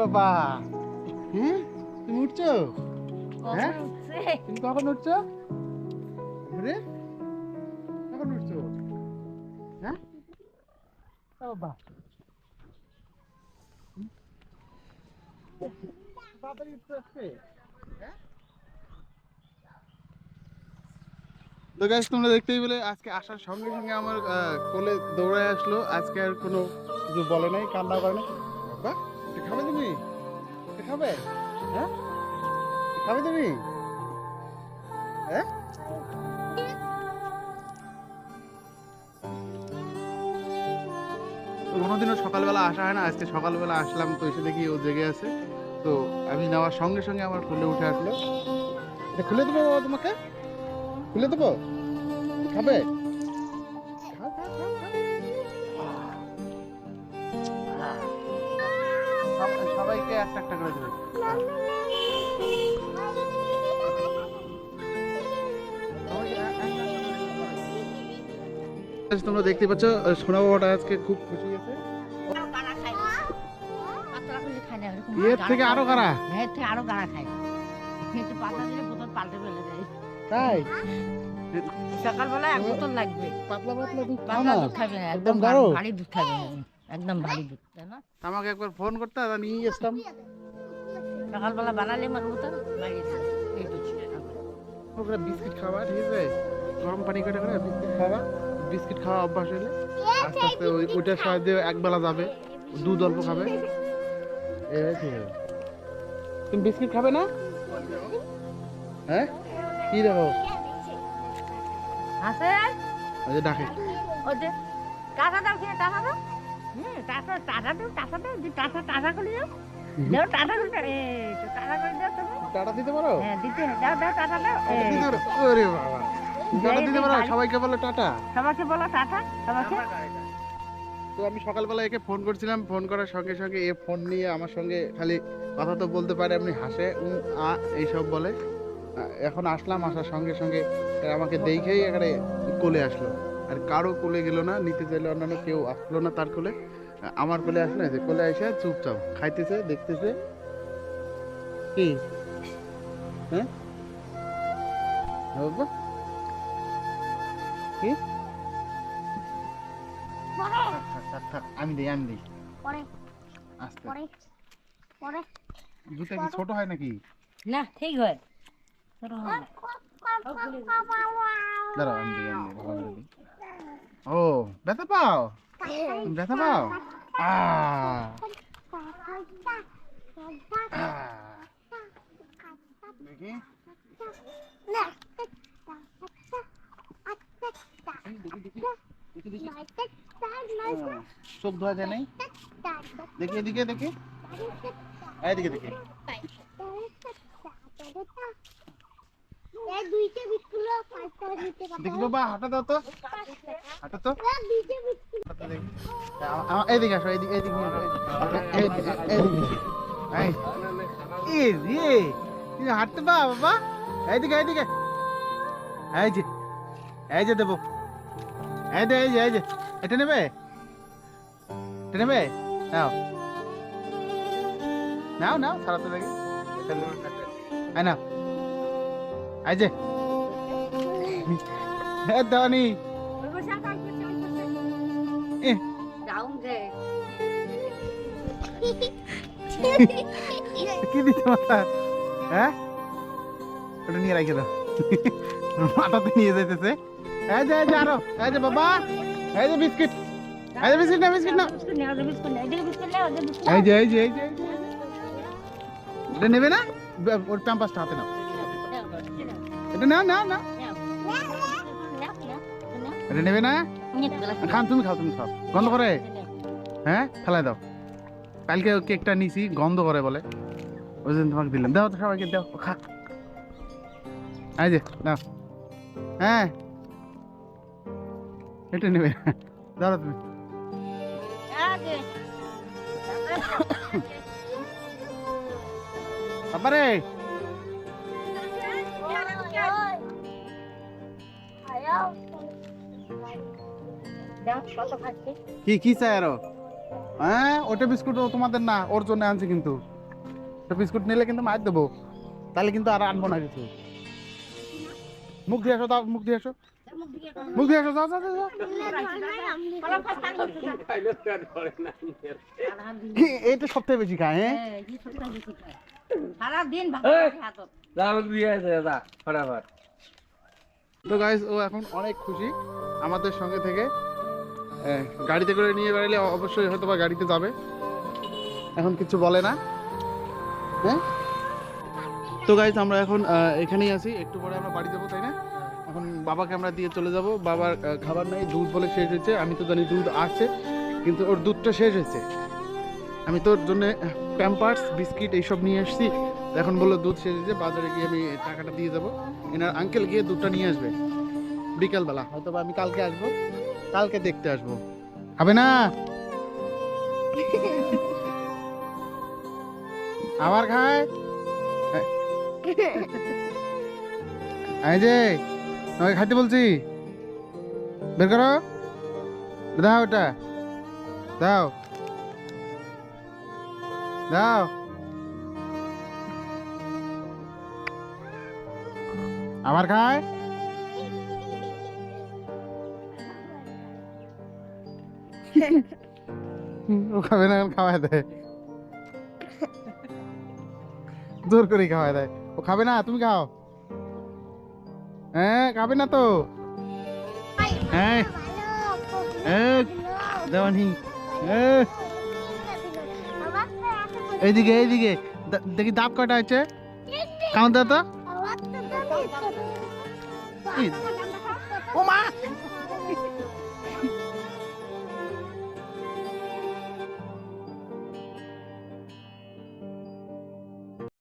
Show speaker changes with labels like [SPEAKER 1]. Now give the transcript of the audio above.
[SPEAKER 1] বাবা। হ্যাঁ? তুমি উঠছো? হ্যাঁ? তুমি কখন উঠছো? রে কখন উঠছো? হ্যাঁ? বাবা। তাড়াতাড়ি হ্যাঁ? তো গাছ তোমরা দেখতেই পেলে আজকে আসার সঙ্গে সঙ্গে আমার কোলে দৌড়ায় আসলো। আজকে আর কোনো কিছু বলে নাই কান্না করে নাই। খাবে তুমি? খাবে? হ্যাঁ? খাবে তুমি? হ্যাঁ? কোনোদিনও সকালবেলা আসা হয় না। আজকে সকালবেলা আসলাম তো এসে দেখি ও জেগে আছে। তো আমি নেওয়ার সঙ্গে সঙ্গে আমার খুলে উঠে আসলো। খুলে দেবো বাবা তোমাকে? খুলে দেবো? খাবে? একটা একটা করে দেবে তোমরা দেখতে পাচ্ছ সোনা বাবাটা আজকে খুব খুশি আছে
[SPEAKER 2] গাড়া খায় না। পাতলা করে খায় না, এরকম
[SPEAKER 1] এর থেকে আরও
[SPEAKER 2] না। এর থেকে আরও গাড়া খায় একটু পাতলা দিলে বোতল পাল্টে ফেলে দেয়
[SPEAKER 1] তাই
[SPEAKER 2] সকালবেলা এক বোতল লাগবে
[SPEAKER 1] পাতলা পাতলা দুধ
[SPEAKER 2] খাবে না
[SPEAKER 1] একদম গাঢ়?
[SPEAKER 2] ভারী দুধ খাবে না একদম ভারী দুধ তাই না?
[SPEAKER 1] আমাকে একবার ফোন করতে আর নিয়ে আসতাম।
[SPEAKER 2] সকালবেলা বানালে বোতল বাইরে এই দুধ
[SPEAKER 1] বিস্কিট খাওয়া ঠিক আছে? গরম পানি করে করে বিস্কিট খাওয়া বিস্কিট খাওয়া অভ্যাস হলে আস্তে আস্তে ওই ওইটার সাহায্যে একবেলা যাবে দুধ অল্প খাবে। তুমি বিস্কিট খাবে না? হ্যাঁ? কি দেখো?
[SPEAKER 2] আছে
[SPEAKER 1] ডাকে।
[SPEAKER 2] টাকা দাও খেয়ে টাকা দাও দাও দাও করে দাও। দাও করে দাও। এই তো টাকা করে দাও তুমি।
[SPEAKER 1] টাটা দিতে পারো?
[SPEAKER 2] হ্যাঁ দিতে দাও দাও টাকা দাও।
[SPEAKER 1] টাটা পারো? ওরে বাবা। টাটা দিতে পারো? সবাইকে বলো টাটা।
[SPEAKER 2] সবাইকে বলো টাটা সবাইকে।
[SPEAKER 1] তো আমি সকালবেলা একে ফোন করছিলাম। ফোন করার সঙ্গে সঙ্গে এ ফোন নিয়ে আমার সঙ্গে খালি কথা তো বলতে পারে আপনি হাসে। উম আ এইসব বলে। এখন আসলাম আসার সঙ্গে সঙ্গে আমাকে দেখেই এখানে কোলে আসলো। আর কারও কোলে গেল না নিতে চাইলে অন্যান্য কেউ আসলো না তার কোলে। আমার কোলে আসলো না যে কোলে এসে চুপচাপ খাইতেছে দেখতেছে। কি? হ্যাঁ? বাবা? কি? আমি দিই আমি দিই।
[SPEAKER 3] পরে।
[SPEAKER 1] আস্তে।
[SPEAKER 3] পরে। পরে।
[SPEAKER 1] জুতা কি ছোট হয় নাকি?
[SPEAKER 2] না ঠিক হয়। ছোট হয় না।
[SPEAKER 1] দাঁড়াও আমি দিই আমি দিই ভালো করে দিই। ও ব্যথা পাও? ব্যথা পাও। দেখি। চোখ ধোয়া যায় নাই? দেখি এদিকে দেখি। এইদিকে দেখি। দেখি বাবা হাঁটা দাও তো। হাঁটা তো এইদিকে আসো এইদিকে এইদিকে এইদিকে তুমি হাঁটতে পাও বাবা? এইদিকে এইদিকে। এই যে এই যে দেবো। এই যে এই যে এই যে। এটা নেবে? এটা নেবে? নাও। নাও নাও, সারাতে দেখি এই নাও। এই যে। এ দাওনি এ
[SPEAKER 2] ডাউন দে
[SPEAKER 1] কি দিতে মাথা হ্যাঁ ওটা নিয়ে রাখে দাও মাথাতে নিয়ে যাইতেছে এই যে এই যে আরও এই যে বাবা এই যে বিস্কিট এই যে বিস্কিট না বিস্কিট না
[SPEAKER 2] বিস্কুট নাও দে বিস্কুট নাও এদিকে বিস্কুট নাও ওদিকে বিস্কুট
[SPEAKER 1] এই যে এই যে এই যে এই যে। এটা নেবে না বে- ওর প্যাম্পাসটা হাতে নাও এটা নাও নাও নাও এটা নেবে না খান তুমি খাও তুমি খাও। গন্ধ করে? হ্যাঁ? ফেলাই দাও। কালকে কেকটা নিছি গন্ধ করে বলে। ওই জন্য তোমাকে দিলাম। দাও তো সবাইকে দাও খা। এই যে দাও। হ্যাঁ? এটা নেবে। দাও তুমি। বাবারে কি কি চাই আরও? হ্যাঁ ওটা বিস্কুট তোমাদের না ওর জন্য আনছি কিন্তু। বিস্কুট নিলে কিন্তু মার দেবো। তাহলে কিন্তু আর আনব না কিছু। মুখ দিয়ে আসো দাও মুখ দিয়ে আসো। মুখ দিয়ে আসো যাও যাও যাও, সবথেকে বেশি খায় হ্যাঁ?
[SPEAKER 2] সারাদিন
[SPEAKER 1] তো গাইস ও এখন অনেক খুশি আমাদের সঙ্গে থেকে। গাড়িতে করে নিয়ে বেড়ালে অবশ্যই হয়তো বা গাড়িতে যাবে। এখন কিছু বলে না। হ্যাঁ? তো গাইস আমরা এখন এখানেই আছি। একটু পরে আমরা বাড়ি যাব, তাই না? এখন বাবাকে আমরা দিয়ে চলে যাব। বাবার খাবার নাই, দুধ বলে শেষ হয়েছে। আমি তো জানি দুধ আছে, কিন্তু ওর দুধটা শেষ হয়েছে। আমি তোর জন্য প্যাম্পার্স বিস্কিট এইসব নিয়ে এসেছি এখন বলল দুধ শেষ হয়েছে, বাজারে গিয়ে আমি টাকাটা দিয়ে যাব। এনার আঙ্কেল গিয়ে দুধটা নিয়ে আসবে। বিকালবেলা হয়তো বা আমি কালকে আসব। কালকে দেখতে আসব। হবে না? আবার খায়? যে, তোমাকে খাইতে বলছি। বের করো। দাও ওটা দাও। দাও। আবার খায়? খাবে না খাওয়ায় দেয় জোর করে খাওয়ায় দেয় ও খাবে না তুমি খাও হ্যাঁ খাবে না তো হ্যাঁ দেওয়ানি এইদিকে এইদিকে দেখি দাঁত কটা আছে কাউন্ট দাও তো ও মা